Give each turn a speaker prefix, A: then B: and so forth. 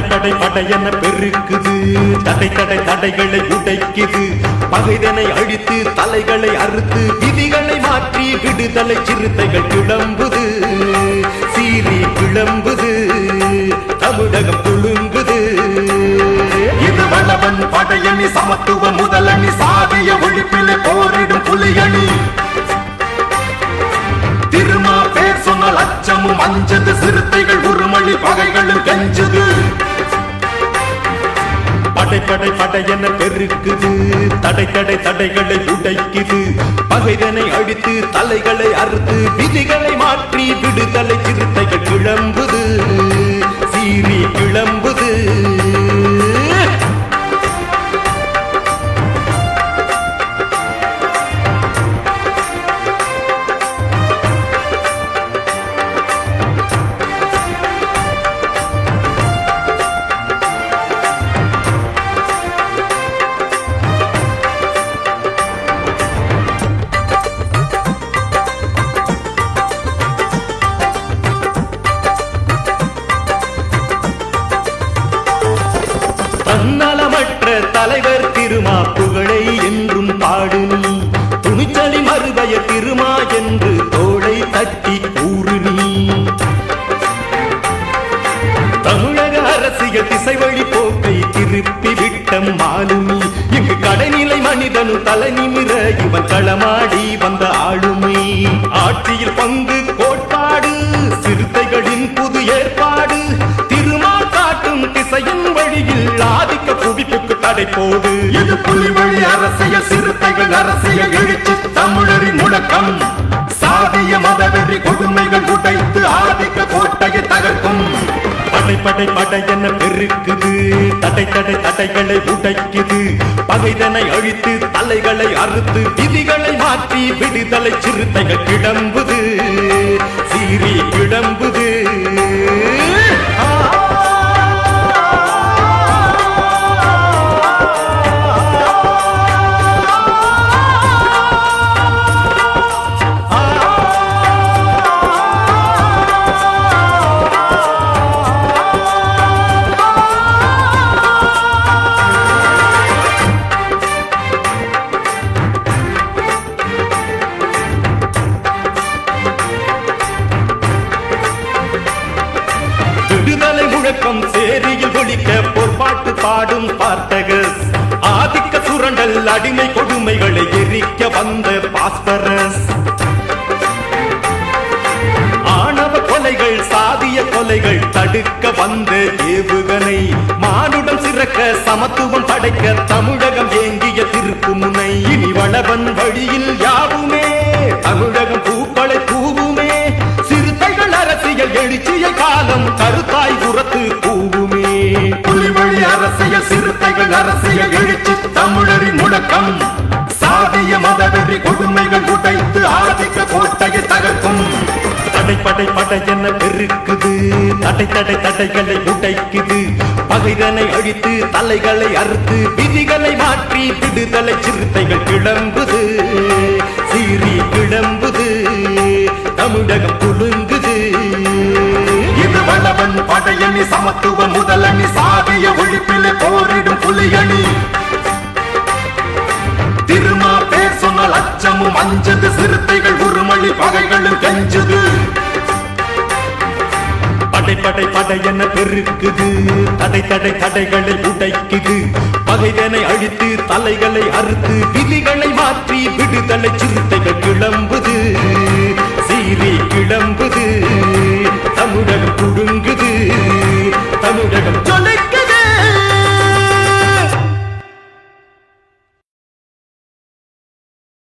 A: தடை படை படையென பெருக்குது. தடை தடை தடைகளை உடைக்குது. பகைதனை அழித்து தலைகளை அறுத்து விதிகளை மாற்றி விடுதலை சிறுத்தைகள் கிளம்புது. சீரி கிளம்புது. தமிழகம் துளுங்குது
B: இது வளவன் படையணி சமத்துவ பஞ்சது சிறுத்தைகள் உருமொழி பகைகளும் கெஞ்சது.
A: படை படை படையென பெருக்குது. தடை தடை தடைகளை உடைக்குது. பகைதனை அழித்து தலைகளை அறுத்து விதிகளை மாற்றி விடுதலை சிறுத்தைகள் கிளம்பு. தன்னலமற்ற தலைவர் திருமா புகழை என்றும் பாடு நீ துணிச்சலி மறுபய திருமா என்று தோளை தட்டி கூறு நீ தமிழக அரசியல் திசை வழி போக்கை திருப்பி விட்டம் மாலுமி. இங்கு கடைநிலை மனிதனு தலை நிமிர இவன் களமாடி வந்த ஆளுமை. ஆட்சியில் பங்கு கோட்பாடு சிறுத்தைகளின் புது ஏற்பாடு தடை போடு.
B: இது புலிவழி அரசியல் சிறுத்தைகள் அரசியல் எழுச்சி தமிழரின் முழக்கம். சாதிய மதவெறி கொடுமைகள் உடைத்து ஆதிக்க கோட்டையை தகர்க்கும்.
A: படை படை படை என பெருக்குது? தடை தடை தடைகளை உடைக்குது. பகைதனை அழித்து தலைகளை அறுத்து விதிகளை மாற்றி விடுதலை சிறுத்தைகள் கிளம்புது. சேரியில் ஒழிக்க பொற்பாட்டு பாடும் பார்த்தகஸ் ஆதிக்க சுரண்டல் அடிமை கொடுமைகளை எரிக்க வந்த பாஸ்பரஸ். ஆணவ கொலைகள் சாதிய கொலைகள் தடுக்க வந்த ஏவுகணை. மானுடம் சிறக்க சமத்துவம் படைக்க தமிழகம் ஏங்கிய திருப்பு முனை இனி வளவன் வழியில் யாவுமே தமிழகம் பூக்களை பூவுமே. சிறுத்தைகள் அரசியல் எழுச்சிய காலம் கருத்தாய் புறத்து
B: அரசியல் சிறுத்தைகள் அரசியல் எழுச்சி தமிழரின் முழக்கம் சாதிய மதவெறி கொடுமைகள் உடைத்து ஆதிக்க கோட்டையை தகர்க்கும்.
A: தடை படை படை என பெருக்குது தடை தடை தடைகளை உடைக்குது. பகைதனை அழித்து தலைகளை அறுத்து விதிகளை மாற்றி விடுதலை சிறுத்தைகள் கிளம்புது. சீறி கிளம்புது. தமிழகம் குலுங்குது.
B: இது வளவன் படையணி சமத்துவ அஞ்சது சிறுத்தைகள் உருமொழி பகைகளும் கெஞ்சது.
A: படை படை படை என பெருக்குது. தடை தடை தடைகளை உடைக்குது. பகைதனை அழித்து தலைகளை அறுத்து விதிகளை மாற்றி விடுதலை சிறுத்தைகள் கிளம்புது. சீரி கிளம்புது. தமிழகம் குடுங்குது. தமிழகம்